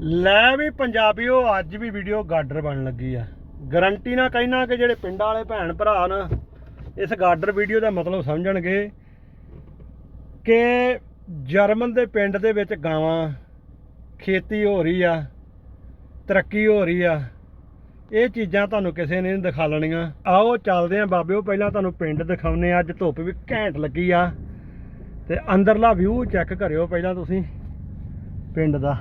ਲੈ ਵੀ ਪੰਜਾਬੀਓ, ਅੱਜ ਵੀ ਵੀਡੀਓ ਗਾਡਰ ਬਣ ਲੱਗੀ ਆ। ਗਰੰਟੀ ਨਾਲ ਕਹਿਣਾ ਕਿ ਜਿਹੜੇ ਪਿੰਡਾਂ ਵਾਲੇ ਭੈਣ ਭਰਾ ਨਾ, ਇਸ ਗਾਡਰ ਵੀਡੀਓ ਦਾ ਮਤਲਬ ਸਮਝਣਗੇ ਕਿ ਜਰਮਨ ਦੇ ਪਿੰਡ ਦੇ ਵਿੱਚ ਗਾਵਾਂ ਖੇਤੀ ਹੋ ਰਹੀ ਆ, ਤਰੱਕੀ ਹੋ ਰਹੀ ਆ। ਇਹ ਚੀਜ਼ਾਂ ਤੁਹਾਨੂੰ ਕਿਸੇ ਨੇ ਨਹੀਂ ਦਿਖਾ ਲੈਣੀਆਂ ਆਓ ਚੱਲਦੇ ਆਂ ਬਾਬਿਓ, ਪਹਿਲਾਂ ਤੁਹਾਨੂੰ ਪਿੰਡ ਦਿਖਾਉਨੇ ਆ, ਅੱਜ ਧੁੱਪ ਵੀ ਘੈਂਟ ਲੱਗੀ ਆ। ਤੇ ਅੰਦਰਲਾ ਵਿਊ ਚੈੱਕ ਕਰਿਓ ਪਹਿਲਾਂ ਤੁਸੀਂ, ਪਿੰਡ ਦਾ।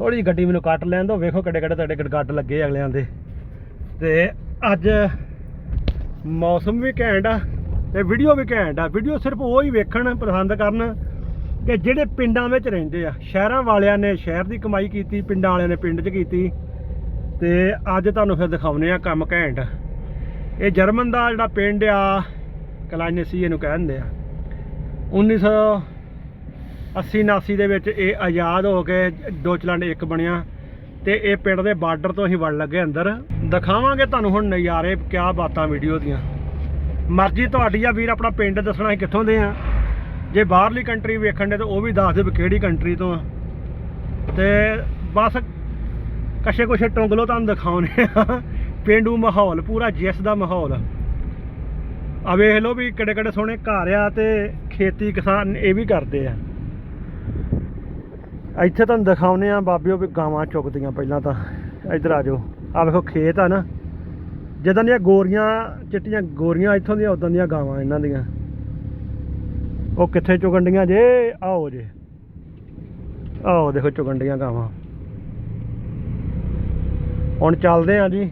ਥੋੜੀ ਜਿਹੀ ਗੱਡੀ ਮੈਨੂੰ ਕੱਟ ਲੈਣ ਦਿਓ। ਵੇਖੋ ਕਿੱਡੇ ਕਿੱਡੇ ਤੁਹਾਡੇ ਗੱਡ ਲੱਗੇ ਅਗਲਿਆਂ ਦੇ। ਤੇ ਅੱਜ ਮੌਸਮ ਵੀ ਘੈਂਟ ਆ ਤੇ ਵੀਡੀਓ ਵੀ ਘੈਂਟ ਆ। ਵੀਡੀਓ ਸਿਰਫ ਉਹ ਹੀ ਵੇਖਣ ਪਸੰਦ ਕਰਨ ਕਿ ਜਿਹੜੇ ਪਿੰਡਾਂ ਵਿੱਚ ਰਹਿੰਦੇ ਆ। ਸ਼ਹਿਰਾਂ ਵਾਲਿਆਂ ਨੇ ਸ਼ਹਿਰ ਦੀ ਕਮਾਈ ਕੀਤੀ, ਪਿੰਡਾਂ ਵਾਲਿਆਂ ਨੇ ਪਿੰਡ 'ਚ ਕੀਤੀ। ਤੇ ਅੱਜ ਤੁਹਾਨੂੰ ਫਿਰ ਦਿਖਾਉਨੇ ਆ ਕੰਮ ਘੈਂਟ। ਇਹ ਜਰਮਨ ਦਾ ਜਿਹੜਾ ਪਿੰਡ ਆ ਕਲਾਈਨੇਸੀ ਇਹਨੂੰ ਕਹਿੰਦੇ ਆ। 1980 89 ਦੇ ਵਿੱਚ ਇਹ ਆਜ਼ਾਦ ਹੋ ਕੇ ਦੋ ਡੋਚਲੈਂਡ ਇੱਕ ਬਣਿਆ ਤੇ ਇਹ ਪਿੰਡ ਦੇ ਬਾਰਡਰ ਤੋਂ ਅਸੀਂ ਵੜ ਲੱਗੇ ਅੰਦਰ। ਦਿਖਾਵਾਂਗੇ ਤੁਹਾਨੂੰ ਹੁਣ ਨਜ਼ਾਰੇ, ਕਿਆ ਬਾਤਾਂ ਵੀਡੀਓ ਦੀਆਂ। ਮਰਜ਼ੀ ਤੁਹਾਡੀ ਆ ਵੀਰ, ਆਪਣਾ ਪਿੰਡ ਦੱਸਣਾ ਅਸੀਂ ਕਿੱਥੋਂ ਦੇ ਆ। ਜੇ ਬਾਹਰਲੀ ਕੰਟਰੀ ਵੇਖਣ ਦੇ ਤਾਂ ਉਹ ਵੀ ਦੱਸ ਦਿਓ ਵੀ ਕਿਹੜੀ ਕੰਟਰੀ ਤੋਂ ਆ। ਤੇ ਬਸ ਕਸ਼ੇ ਕੁਛੇ ਟੁੰਗਲੋ ਤੁਹਾਨੂੰ ਦਿਖਾਉਣੇ ਆ। ਪਿੰਡੂ ਮਾਹੌਲ, ਪੂਰਾ ਜਿਸ ਦਾ ਮਾਹੌਲ। ਆ ਵੇਖ ਲਓ ਵੀ ਕਿਹੜੇ ਕਿਹੜੇ ਸੋਹਣੇ ਘਰ ਆ ਤੇ ਖੇਤੀ ਕਿਸਾਨ ਇਹ ਵੀ ਕਰਦੇ ਆ। ਇੱਥੇ ਤੁਹਾਨੂੰ ਦਿਖਾਉਨੇ ਆ ਬਾਬਿਓ ਵੀ ਗਾਵਾਂ ਚੁੱਕਦੀਆਂ ਪਹਿਲਾਂ ਤਾਂ। ਇੱਧਰ ਆ ਜਾਓ। ਆ ਵੇਖੋ ਖੇਤ ਆ ਨਾ। ਜਿੱਦਾਂ ਦੀਆਂ ਗੋਰੀਆਂ, ਚਿੱਟੀਆਂ ਗੋਰੀਆਂ ਇੱਥੋਂ ਦੀਆਂ ਉਦਾਂ ਦੀਆਂ ਗਾਵਾਂ ਇਹਨਾਂ ਦੀਆਂ। ਉਹ ਕਿੱਥੇ ਚੁਗੰਡੀਆਂ ਜੇ? ਆਓ ਜੇ। ਆਓ, ਦੇਖੋ ਚੁਗੰਡੀਆਂ ਗਾਵਾਂ। ਹੁਣ ਚੱਲਦੇ ਆ ਜੀ।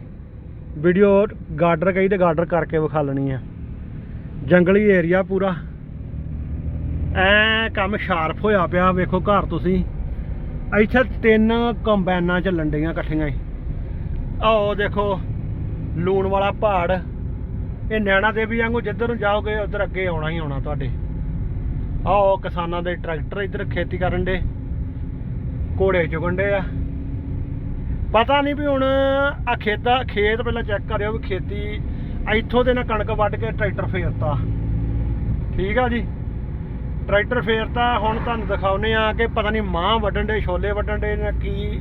ਵੀਡੀਓ ਗਾਰਡਰ ਕਹੀ ਤੇ ਗਾਰਡਰ ਕਰਕੇ ਵਿਖਾ ਲੈਣੀ ਆ। ਜੰਗਲੀ ਏਰੀਆ ਪੂਰਾ। ਐ ਕੰਮ ਸ਼ਾਰਪ ਹੋਇਆ ਪਿਆ, ਵੇਖੋ ਘਰ ਤੁਸੀਂ। ਇੱਥੇ ਤਿੰਨ ਕੰਬਾਈਨਾਂ ਚੱਲਣ ਡੀਆਂ ਇਕੱਠੀਆਂ ਹੀ। ਆਓ ਦੇਖੋ, ਲੂਣ ਵਾਲਾ ਪਹਾੜ। ਇਹ ਨੈਣਾ ਦੇਵੀ ਵਾਂਗੂ ਜਿੱਧਰ ਨੂੰ ਜਾਓਗੇ, ਉਧਰ ਅੱਗੇ ਆਉਣਾ ਹੀ ਆਉਣਾ ਤੁਹਾਡੇ। ਆਓ, ਕਿਸਾਨਾਂ ਦੇ ਟਰੈਕਟਰ ਇੱਧਰ ਖੇਤੀ ਕਰਨ ਦੇ। ਘੋੜੇ ਚੁਗਣ ਦੇ ਆ। ਪਤਾ ਨਹੀਂ ਵੀ ਹੁਣ ਆ ਖੇਤਾਂ, ਖੇਤ ਪਹਿਲਾਂ ਚੈੱਕ ਕਰਿਓ ਵੀ ਖੇਤੀ ਇੱਥੋਂ ਦੇ ਨਾ ਕਣਕ ਵੱਢ ਕੇ ਟਰੈਕਟਰ ਫੇਰਤਾ। ਠੀਕ ਆ ਜੀ? ਟਰੈਕਟਰ ਫੇਰ ਤਾਂ ਹੁਣ ਤੁਹਾਨੂੰ ਦਿਖਾਉਨੇ ਆ ਕਿ ਪਤਾ ਨਹੀਂ ਮਾਂ ਵੱਢਣ ਦੇ ਛੋਲੇ ਵੱਢਣ ਦੇ ਜਾਂ ਕੀ,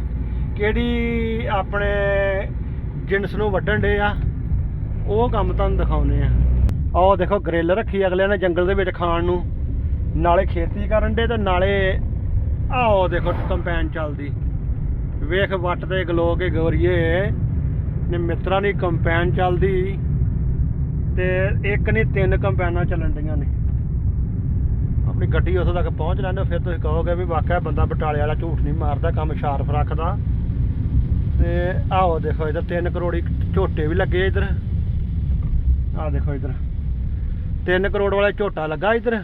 ਕਿਹੜੀ ਆਪਣੇ ਜਿੰਸ ਨੂੰ ਵੱਢਣ ਦੇ ਆ। ਉਹ ਕੰਮ ਤੁਹਾਨੂੰ ਦਿਖਾਉਨੇ ਆ ਆਹ ਦੇਖੋ ਗ੍ਰਿਲ ਰੱਖੀ ਅਗਲਿਆਂ ਨੇ ਜੰਗਲ ਦੇ ਵਿੱਚ ਖਾਣ ਨੂੰ। ਨਾਲੇ ਖੇਤੀ ਕਰਨ ਦੇ ਤੇ ਨਾਲੇ ਆਹ ਦੇਖੋ ਕੰਪੈਨ ਚੱਲਦੀ। ਵੇਖ ਵੱਟ ਤੇ ਗਲੋ ਕੇ ਗੋਰੀਏ, ਨੇ ਮਿੱਤਰਾਂ ਦੀ ਕੰਪੈਨ ਚੱਲਦੀ ਤੇ ਇੱਕ ਨਹੀਂ ਤਿੰਨ ਕੰਪੈਨਾਂ ਚੱਲਣ ਡੀਆਂ ਨੇ। ਆਪਣੀ ਗੱਡੀ ਉੱਥੋਂ ਤੱਕ ਪਹੁੰਚ ਲੈਂਦੇ ਫਿਰ ਤੁਸੀਂ ਕਹੋਗੇ ਵੀ ਵਾਕਿਆ ਬੰਦਾ ਬਟਾਲੇ ਵਾਲਾ ਝੂਠ ਨਹੀਂ ਮਾਰਦਾ, ਕੰਮ ਸ਼ਾਰਪ ਰੱਖਦਾ। ਤੇ ਆਓ ਦੇਖੋ ਇਧਰ 3 ਕਰੋੜੀ ਝੋਟੇ ਵੀ ਲੱਗੇ ਇਧਰ। ਆਹ ਦੇਖੋ ਇਧਰ 3 ਕਰੋੜ ਵਾਲਾ ਝੋਟਾ ਲੱਗਾ ਇਧਰ।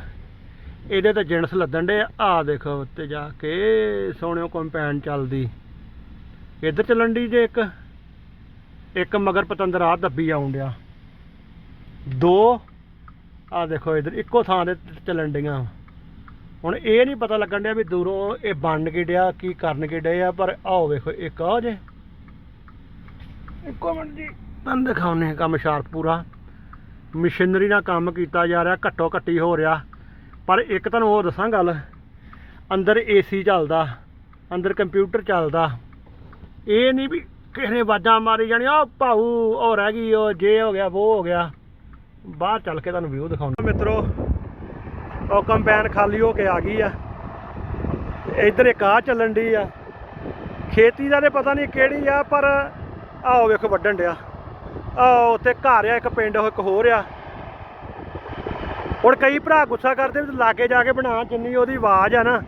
ਇਹਦੇ ਤੇ ਜਿਣਸ ਲੱਦਣ ਦੇ ਆਹ ਦੇਖੋ ਉੱਤੇ ਜਾ ਕੇ, ਸੋਹਣਿਓ ਕੰਪੈਨ ਚੱਲਦੀ। ਇੱਧਰ ਚੱਲਣ ਦੀ ਜੇ ਇੱਕ। ਇੱਕ ਮਗਰ ਪਤੰਦਰ ਆ ਦੱਬੀ ਆਉਣ ਡਿਆ। ਦੋ ਆ ਦੇਖੋ ਇੱਧਰ, ਇੱਕੋ ਥਾਂ ਤੇ ਚੱਲਣ ਡੀਆਂ ਹੁਣ ਇਹ ਨਹੀਂ ਪਤਾ ਲੱਗਣ ਡਿਆ ਵੀ ਦੂਰੋਂ ਇਹ ਬਣ ਕੇ ਡਿਆ ਕੀ ਕਰਨ ਕੇ ਡਿਆ ਪਰ ਆਓ ਵੇਖੋ ਇੱਕ ਆ ਜੇ। ਇੱਕੋ ਮਿੰਟ ਜੀ। ਤੁਹਾਨੂੰ ਦਿਖਾਉਨੇ ਕੰਮ ਸ਼ਾਰਪ ਪੂਰਾ। ਮਸ਼ੀਨਰੀ ਨਾਲ ਕੰਮ ਕੀਤਾ ਜਾ ਰਿਹਾ ਘੱਟੋ ਘੱਟੀ ਹੋ ਰਿਹਾ। ਪਰ ਇੱਕ ਤੁਹਾਨੂੰ ਹੋਰ ਦੱਸਾਂ ਗੱਲ। ਅੰਦਰ ਏਸੀ ਚੱਲਦਾ ਅੰਦਰ ਕੰਪਿਊਟਰ ਚੱਲਦਾ। ਇਹ ਨਹੀਂ ਵੀ ਕਿਸੇ ਨੇ ਆਵਾਜ਼ਾਂ ਮਾਰੀ ਜਾਣੀਆਂ ਉਹ ਭਾਊ ਉਹ ਰਹਿ ਗਈ ਉਹ ਜੇ ਹੋ ਗਿਆ ਉਹ ਹੋ ਗਿਆ। ਬਾਹਰ ਚੱਲ ਕੇ ਤੁਹਾਨੂੰ ਵਿਊ ਦਿਖਾਉਣਾ ਮਿੱਤਰੋ ਉਹ ਕੰਪੈਨ ਖਾਲੀ ਹੋ ਕੇ ਆ ਗਈ ਆ। ਇੱਧਰ ਇੱਕ ਆ ਚੱਲਣ ਦੀ ਆ। ਖੇਤੀ ਦਾ ਤੇ ਪਤਾ ਨਹੀਂ ਕਿਹੜੀ ਆ, ਪਰ ਆਓ ਵੇਖੋ ਵੱਢਣ ਡਿਆ। ਆਹ ਉੱਥੇ ਘਰ ਆ, ਇੱਕ ਪਿੰਡ, ਉਹ ਇੱਕ ਹੋਰ ਆ। ਹੁਣ ਕਈ ਭਰਾ ਗੁੱਸਾ ਕਰਦੇ ਵੀ ਲਾਗੇ ਜਾ ਕੇ ਬਣਾ, ਜਿੰਨੀ ਉਹਦੀ ਆਵਾਜ਼ ਆ ਨਾ,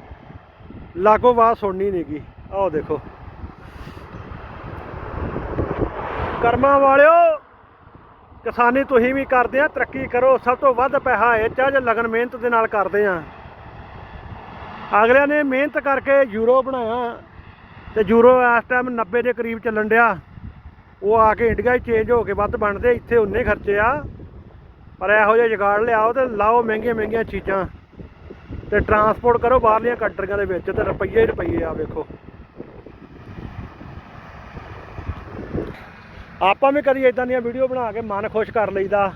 ਲਾਗੋ ਆਵਾਜ਼ ਸੁਣਨੀ ਨਹੀਂਗੀ ਆਓ ਦੇਖੋ। ਕਰਮਾਂ ਵਾਲਿਓ! ਕਿਸਾਨੀ ਤੁਸੀਂ ਵੀ ਕਰਦੇ ਆ, ਤਰੱਕੀ ਕਰੋ, ਸਭ ਤੋਂ ਵੱਧ ਪੈਸਾ ਇਹ ਚ ਲਗਨ ਮਿਹਨਤ ਦੇ ਨਾਲ ਕਰਦੇ ਆ। ਅਗਲਿਆਂ ਨੇ ਮਿਹਨਤ ਕਰਕੇ ਯੂਰੋ ਬਣਾਇਆ ਤੇ ਯੂਰੋ ਇਸ ਟਾਈਮ 90 ਦੇ ਕਰੀਬ ਚੱਲਣ ਡਿਆ। ਉਹ ਆ ਕੇ ਇੰਡੀਆ ਹੀ ਚੇਂਜ ਹੋ ਕੇ ਵੱਧ ਬਣਦੇ, ਇੱਥੇ ਉਨੇ ਖਰਚੇ ਆ। ਪਰ ਇਹੋ ਜਿਹਾ ਜੁਗਾੜ ਲਿਆਓ ਤੇ ਲਾਓ ਮਹਿੰਗੀਆਂ ਮਹਿੰਗੀਆਂ ਚੀਜ਼ਾਂ। ਤੇ ਟਰਾਂਸਪੋਰਟ ਕਰੋ ਬਾਹਰਲੀਆਂ ਕੰਟਰੀਆਂ ਦੇ ਵਿੱਚ ਤੇ ਰੁਪਈਏ ਹੀ ਰੁਪਈਏ ਆ, ਵੇਖੋ। ਆਪਾਂ ਵੀ ਕਦੀ ਇਦਾਂ ਦੀਆਂ ਵੀਡੀਓ ਬਣਾ ਕੇ ਮਨ ਖੁਸ਼ ਕਰ ਲਈਦਾ।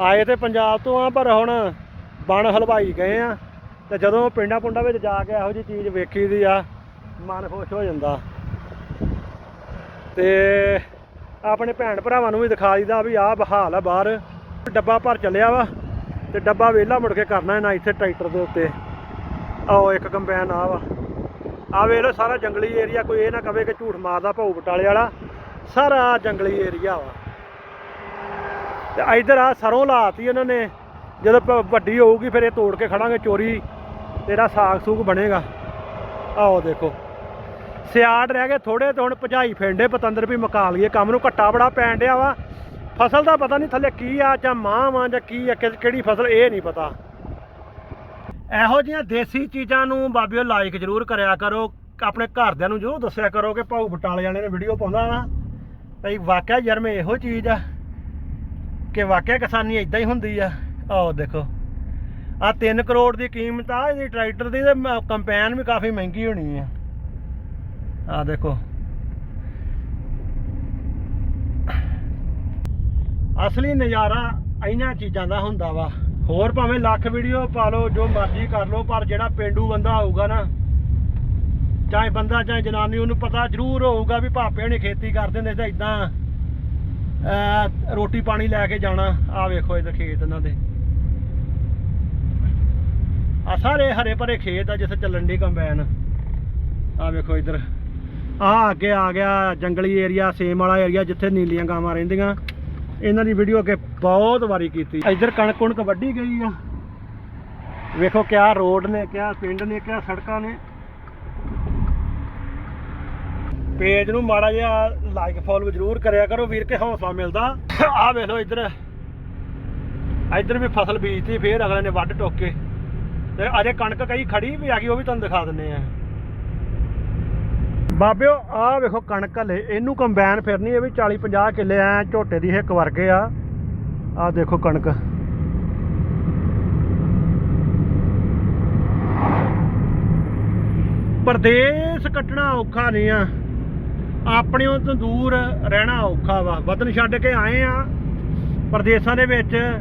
ਆਏ ਤੇ ਪੰਜਾਬ ਤੋਂ ਆ, ਪਰ ਹੁਣ ਬਣ ਹਲਵਾਈ ਗਏ ਆ। ਤੇ ਜਦੋਂ ਪਿੰਡਾਂ ਪੁੰਡਾਂ ਵਿੱਚ ਜਾ ਕੇ ਇਹੋ ਜਿਹੀ ਚੀਜ਼ ਵੇਖੀ ਦੀ ਆ, ਮਨ ਖੁਸ਼ ਹੋ ਜਾਂਦਾ। ਤੇ ਆਪਣੇ ਭੈਣ ਭਰਾਵਾਂ ਨੂੰ ਵੀ ਦਿਖਾ ਦਈਦਾ ਵੀ ਆਹ ਬਹਾਲ ਆ ਬਾਹਰ। ਡੱਬਾ ਭਰ ਚੱਲਿਆ ਵਾ, ਤੇ ਡੱਬਾ ਵਿਹਲਾ ਮੁੜ ਕੇ ਕਰਨਾ ਇਹਨਾਂ ਇੱਥੇ ਟਰੈਕਟਰ ਦੇ ਉੱਤੇ। ਆਓ, ਇੱਕ ਕੰਬਾਈਨ ਆ ਵਾ। ਆ ਵੇਖ ਲਓ, ਸਾਰਾ ਜੰਗਲੀ ਏਰੀਆ ਕੋਈ ਇਹ ਨਾ ਕਵੇ ਕਿ ਝੂਠ ਮਾਰਦਾ ਭਾਊ ਬਟਾਲੇ ਵਾਲਾ। ਸਾਰਾ ਜੰਗਲੀ ਏਰੀਆ ਵਾ। ਤੇ ਇਧਰ ਆ ਸਰੋਂ ਲਾਤੀ ਇਹਨਾਂ ਨੇ। ਜਦੋਂ ਵੱਡੀ ਹੋਊਗੀ ਫਿਰ ਇਹ ਤੋੜ ਕੇ ਖੜਾਂਗੇ, ਚੋਰੀ ਤੇਰਾ ਸਾਗ ਸੂਗ ਬਣੇਗਾ। ਆਓ ਦੇਖੋ। ਸਿਆੜ ਰਹਿ ਗਏ ਥੋੜੇ ਤੇ ਹੁਣ ਭਜਾਈ ਫੇਂਡੇ, ਪਤੰਦਰ ਵੀ ਮਕਾ ਲਈਏ। ਕੰਮ ਨੂੰ ਘੱਟਾ ਬੜਾ ਪੈਣ ਡਿਆ ਵਾ। ਫਸਲ ਦਾ ਪਤਾ ਨਹੀਂ ਥੱਲੇ ਕੀ ਆ ਜਾਂ ਮਾਂ ਵਾ ਜਾਂ ਕੀ ਆ ਕਿਹੜੀ ਫਸਲ ਇਹ ਨਹੀਂ ਪਤਾ। ਇਹੋ ਜਿਹੀਆਂ ਦੇਸੀ ਚੀਜ਼ਾਂ ਨੂੰ ਬਾਬਿਓ ਲਾਈਕ ਜ਼ਰੂਰ ਕਰਿਆ ਕਰੋ। ਆਪਣੇ ਘਰਦਿਆਂ ਨੂੰ ਜ਼ਰੂਰ ਦੱਸਿਆ ਕਰੋ ਕਿ ਭਾਊ ਬਟਾਲੇ ਵਾਲੇ ਨੇ ਵੀਡੀਓ ਪਾਉਂਦਾ ਵਾ। ਭਈ ਵਾਕਿਆ ਯਾਰ ਮੈਂ ਇਹੋ ਚੀਜ਼ ਆ ਕਿ ਵਾਕਿਆ ਕਿਸਾਨੀ ਇਦਾਂ ਹੀ ਹੁੰਦੀ ਆ। ਆਓ ਦੇਖੋ। ਆ 3 ਕਰੋੜ ਦੀ ਕੀਮਤ ਆ, ਇਹਦੀ ਟਰੈਕਟਰ ਦੀ ਤੇ ਕੰਪੈਨ ਵੀ ਕਾਫੀ ਮਹਿੰਗੀ ਹੋਣੀ ਆ। ਆ ਦੇਖੋ। ਅਸਲੀ ਨਜ਼ਾਰਾ ਇਹਨਾਂ ਚੀਜ਼ਾਂ ਦਾ ਹੁੰਦਾ ਵਾ। ਹੋਰ ਭਾਵੇਂ ਲੱਖ ਵੀਡੀਓ ਪਾ ਲਓ, ਜੋ ਮਰਜ਼ੀ ਕਰ ਲਓ, ਪਰ ਜਿਹੜਾ ਪਿੰਡੂ ਬੰਦਾ ਆਊਗਾ ਨਾ ਚਾਹੇ ਬੰਦਾ ਚਾਹੇ ਜਨਾਨੀ, ਉਹਨੂੰ ਪਤਾ ਜ਼ਰੂਰ ਹੋਊਗਾ ਵੀ ਭਾਪੇ ਨੇ ਖੇਤੀ ਕਰਦੇ ਹੁੰਦੇ ਤਾਂ ਇਦਾਂ ਰੋਟੀ ਪਾਣੀ ਲੈ ਕੇ ਜਾਣਾ। ਆ ਵੇਖੋ ਇਹਦੇ ਖੇਤ ਇਹਨਾਂ ਦੇ। ਆ ਸਾਰੇ ਹਰੇ ਭਰੇ ਖੇਤ ਆ ਜਿੱਥੇ ਚੱਲਣ ਦੀ ਕੰਬਾਈਨ। ਆ ਵੇਖੋ ਇਧਰ। ਆ ਅੱਗੇ ਆ ਗਿਆ ਜੰਗਲੀ ਏਰੀਆ, ਸੇਮ ਵਾਲਾ ਏਰੀਆ ਜਿੱਥੇ ਨੀਲੀਆਂ ਗਾਵਾਂ ਰਹਿੰਦੀਆਂ। ਇਹਨਾਂ ਦੀ ਵੀਡੀਓ ਅੱਗੇ ਬਹੁਤ ਵਾਰੀ ਕੀਤੀ। ਇੱਧਰ ਕਣਕ ਕੁਣਕ ਵੱਢੀ ਗਈ ਆ। ਵੇਖੋ ਕਿਆ ਰੋਡ ਨੇ, ਕਿਆ ਪਿੰਡ ਨੇ, ਕਿਆ ਸੜਕਾਂ ਨੇ। ਪੇਜ ਨੂੰ ਮਾੜਾ ਜਿਹਾ ਲਾਈਕ ਫੋਲੋ ਜ਼ਰੂਰ ਕਰਿਆ ਕਰੋ ਵੀਰ, ਕੇ ਹੌਸਲਾ ਮਿਲਦਾ। ਆਹ ਵੇਖ ਲਓ ਇੱਧਰ। ਇੱਧਰ ਵੀ ਫਸਲ ਬੀਜਤੀ, ਫੇਰ ਅਗਲੇ ਨੇ ਵੱਢ ਟੋਕ। ਕੇ ਤੇ ਅਜੇ ਕਣਕ ਕਈ ਖੜੀ ਵੀ ਆ ਗਈ, ਉਹ ਵੀ ਤੁਹਾਨੂੰ ਦਿਖਾ ਦਿੰਨੇ ਆ। ਬਾਬਿਓ, ਆਹ ਵੇਖੋ ਕਣਕ ਹਲੇ, ਇਹਨੂੰ ਕੰਬਾਈਨ ਫਿਰਨੀ, ਇਹ ਵੀ 40 50 ਕਿੱਲੇ ਐ, ਝੋਟੇ ਦੀ ਹਿੱਕ ਵਰਗੇ ਆ। ਆਹ ਦੇਖੋ ਕਣਕ। ਪਰਦੇਸ ਕੱਟਣਾ ਔਖਾ ਨਹੀਂ ਆ। ਆਪਣਿਆਂ ਤੋਂ ਦੂਰ ਰਹਿਣਾ ਔਖਾ ਵਾ। ਵਤਨ ਛੱਡ ਕੇ ਆਏ ਆ ਪ੍ਰਦੇਸ਼ਾਂ ਦੇ ਵਿੱਚ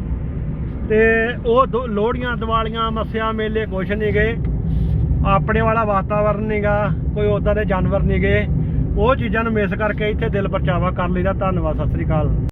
ਤੇ ਉਹ ਦੋ- ਲੋਹੜੀਆਂ, ਦੀਵਾਲੀਆਂ, ਮੱਸਿਆ ਮੇਲੇ ਕੁਛ ਨਹੀਂ ਗਏ। ਆਪਣੇ ਵਾਲਾ ਵਾਤਾਵਰਨ ਨਹੀਂਗਾ ਕੋਈ ਉਦਾਂ ਦੇ ਜਾਨਵਰ ਨਹੀਂ ਗਏ। ਉਹ ਚੀਜ਼ਾਂ ਨੂੰ ਮਿਸ ਕਰਕੇ ਇੱਥੇ ਦਿਲ ਪਰਚਾਵਾ ਕਰ ਲਈਦਾ। ਧੰਨਵਾਦ, ਸਤਿ ਸ੍ਰੀ ਅਕਾਲ।